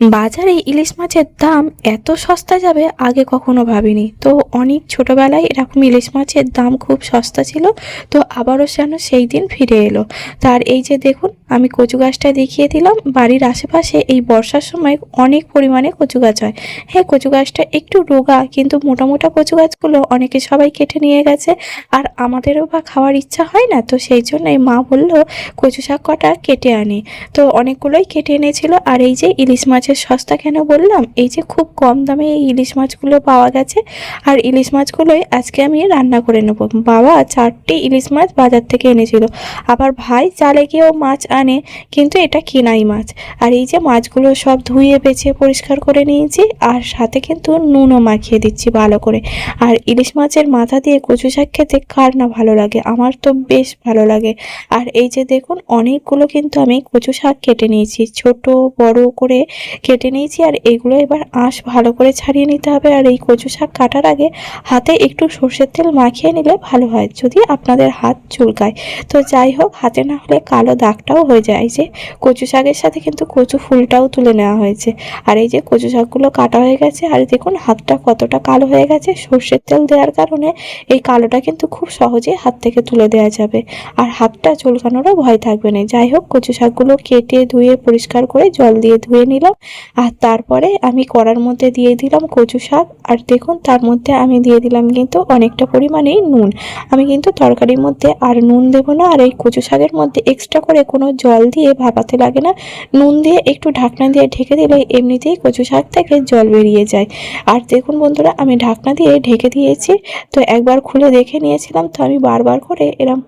বাজারে ইলিশ মাছের দাম এত সস্তা যাবে আগে কখনো ভাবিনি। তো অনেক ছোটবেলায় এরকম ইলিশ মাছের দাম খুব সস্তা ছিল, তো আবারও যেন সেই দিন ফিরে এলো। তার এই যে দেখুন, আমি কচু গাছটা দেখিয়ে দিলাম, বাড়ির আশেপাশে এই বর্ষার সময় অনেক পরিমাণে কচু গাছ হয়। হ্যাঁ কচু গাছটা একটু রোগা, কিন্তু মোটা মোটা কচু গাছগুলো অনেকে সবাই কেটে নিয়ে গেছে, আর আমাদেরও বা খাওয়ার ইচ্ছা হয় না, তো সেই জন্যই মা বলল, কচু শাক কটা কেটে আনি। তো অনেকগুলোই কেটে এনেছিল, আর এই যে ইলিশ মাছের সস্তা কেন বললাম? এই যে খুব কম দামে এই ইলিশ মাছগুলো পাওয়া গেছে। আর ইলিশ মাছগুলোই আজকে আমি রান্না করে নেব। বাবা চারটে ইলিশ মাছ বাজার থেকে এনেছিল। আবার ভাই চালে গিয়েও মাছ আনে, কিন্তু এটা কেনাই মাছ। আর এই যে মাছগুলো সব ধুয়ে, বেছে, পরিষ্কার করে নিয়েছি, আর সাথে কিন্তু নুনও মাখিয়ে দিচ্ছি ভালো করে। আর ইলিশ মাছের মাথা দিয়ে কচু শাক খেতে কার না ভালো লাগে? আমার তো বেশ ভালো লাগে। আর এই যে দেখুন, অনেকগুলো কিন্তু আমি কচু শাক কেটে নিয়েছি। ছোট, বড় করে কেটে নিয়েছি আর এগুলো এবার আঁশ ভালো করে ছাড়িয়ে নিতে হবে। আর এই কচু শাক কাটার আগে হাতে একটু সর্ষের তেল মাখিয়ে নিলে ভালো হয় যদি আপনাদের হাত চুলকায়। তো যাই হোক, হাতে না হলে কালো দাগটাও হয়ে যায়। যে কচু শাকের সাথে কিন্তু কচু ফুলটাও তুলে নেওয়া হয়েছে। আর এই যে কচু শাকগুলো কাটা হয়ে গেছে আর দেখুন হাতটা কতটা কালো হয়ে গেছে। সর্ষের তেল দেওয়ার কারণে এই কালোটা কিন্তু খুব সহজেই হাত থেকে তুলে দেওয়া যাবে। আর হাতটা চুলকানোরও ভয় থাকবে না। যাই হোক, কচু শাকগুলো কেটে ধুয়ে পরিষ্কার করে জল দিয়ে ধুয়ে নিলাম। আর তারপরে আমি কড়ার মধ্যে দিয়ে দিলাম কচু শাক। আর দেখুন, তার মধ্যে আমি দিয়ে দিলাম কিন্তু অনেকটা পরিমাণেই নুন। আমি কিন্তু তরকারির মধ্যে আর নুন দেবো না। আর এই কচু শাকের মধ্যে এক্সট্রা করে কোনো জল দিয়ে ভাপাতে লাগে না। নুন দিয়ে একটু ঢাকনা দিয়ে ঢেকে দিলে এমনিতেই কচু শাক থেকে জল বেরিয়ে যায়। আর দেখুন বন্ধুরা, আমি ঢাকনা দিয়ে ঢেকে দিয়েছি। তো একবার খুলে দেখে নিয়েছিলাম। তো আমি বারবার করে এরম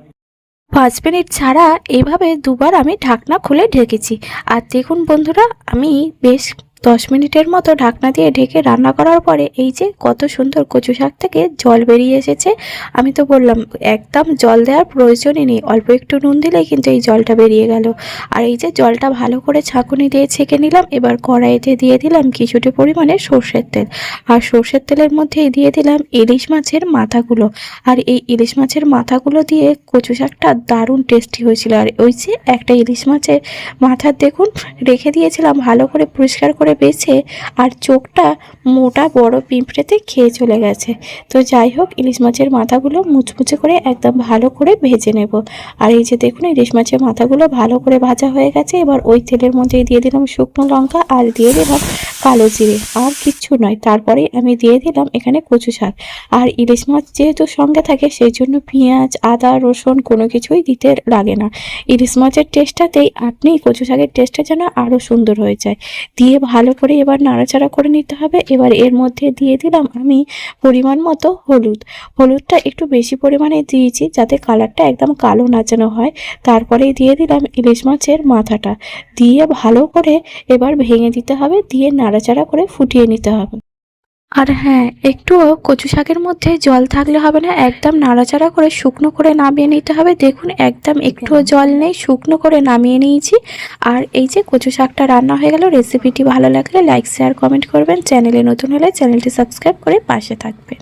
পাঁচ মিনিট ছাড়া এভাবে দুবার আমি ঢাকনা খুলে ঢেকেছি। আর দেখুন বন্ধুরা আমি বেশ দশ মিনিটের মতো ঢাকনা দিয়ে ঢেকে রান্না করার পরে এই যে কত সুন্দর কচু শাক থেকে জল বেরিয়ে এসেছে, আমি তো বললাম একদম জল দেওয়ার প্রয়োজনই নেই, অল্প একটু নুন দিলেই কিন্তু এই জলটা বেরিয়ে গেল। আর এই যে জলটা ভালো করে ছাঁকুনি দিয়ে ছেঁকে নিলাম, এবার কড়াইতে দিয়ে দিলাম কিছুটা পরিমাণে সর্ষের তেল। আর সর্ষের তেলের মধ্যেই দিয়ে দিলাম ইলিশ মাছের মাথাগুলো। আর এই ইলিশ মাছের মাথাগুলো দিয়ে কচু শাকটা দারুণ টেস্টি হয়েছিল। আর ওই যে একটা ইলিশ মাছের মাথা দেখুন, রেখে দিয়েছিলাম ভালো করে পরিষ্কার করে বেছে আর চোখটা মোটা বড় পিঁপড়েতে খেয়ে চলে গেছে। তো যাই হোক, ইলিশ মাছের মাথাগুলো মুচমুচে করে একদম ভালো করে ভেজে নেব। আর এই যে দেখুন, ইলিশ মাছের মাথাগুলো ভালো করে ভাজা হয়ে গেছে। এবার ওই তেলের মধ্যে দিয়ে দিলাম শুকনো লঙ্কা আর দিয়ে দিলাম কালো জিরে, আর কিচ্ছু নয়। তারপরে আমি দিয়ে দিলাম এখানে কচু শাক। আর ইলিশ মাছ যেহেতু সঙ্গে থাকে সেই জন্য পেঁয়াজ, আদা, রসুন কোনো কিছুই দিতে লাগে না। ইলিশ মাছের টেস্টটাতেই আপনি কচু শাকের টেস্টটা যেন আরও সুন্দর হয়ে যায়। দিয়ে ভালো করে এবার নাড়াচাড়া করে নিতে হবে। এবার এর মধ্যে দিয়ে দিলাম আমি পরিমাণ মতো হলুদ। হলুদটা একটু বেশি পরিমাণে দিয়েছি যাতে কালারটা একদম কালো না যেন হয়। তারপরে দিয়ে দিলাম ইলিশ মাছের মাথাটা। দিয়ে ভালো করে এবার ভেঙে দিতে হবে। দিয়ে নাড়াচাড়া করে ফুটিয়ে নিতে হবে। আর হ্যাঁ একটুও কচু শাকের মধ্যে জল থাকলে হবে না একদম নাড়াচাড়া করে শুকনো করে নামিয়ে নিতে হবে। দেখুন একদম একটুও জল নেই শুকনো করে নামিয়ে নিয়েছি। আর এই যে কচু শাকটা রান্না হয়ে গেল রেসিপিটি ভালো লাগলে লাইক শেয়ার কমেন্ট করবেন। চ্যানেলে নতুন হলে চ্যানেলটি সাবস্ক্রাইব করে পাশে থাকবেন।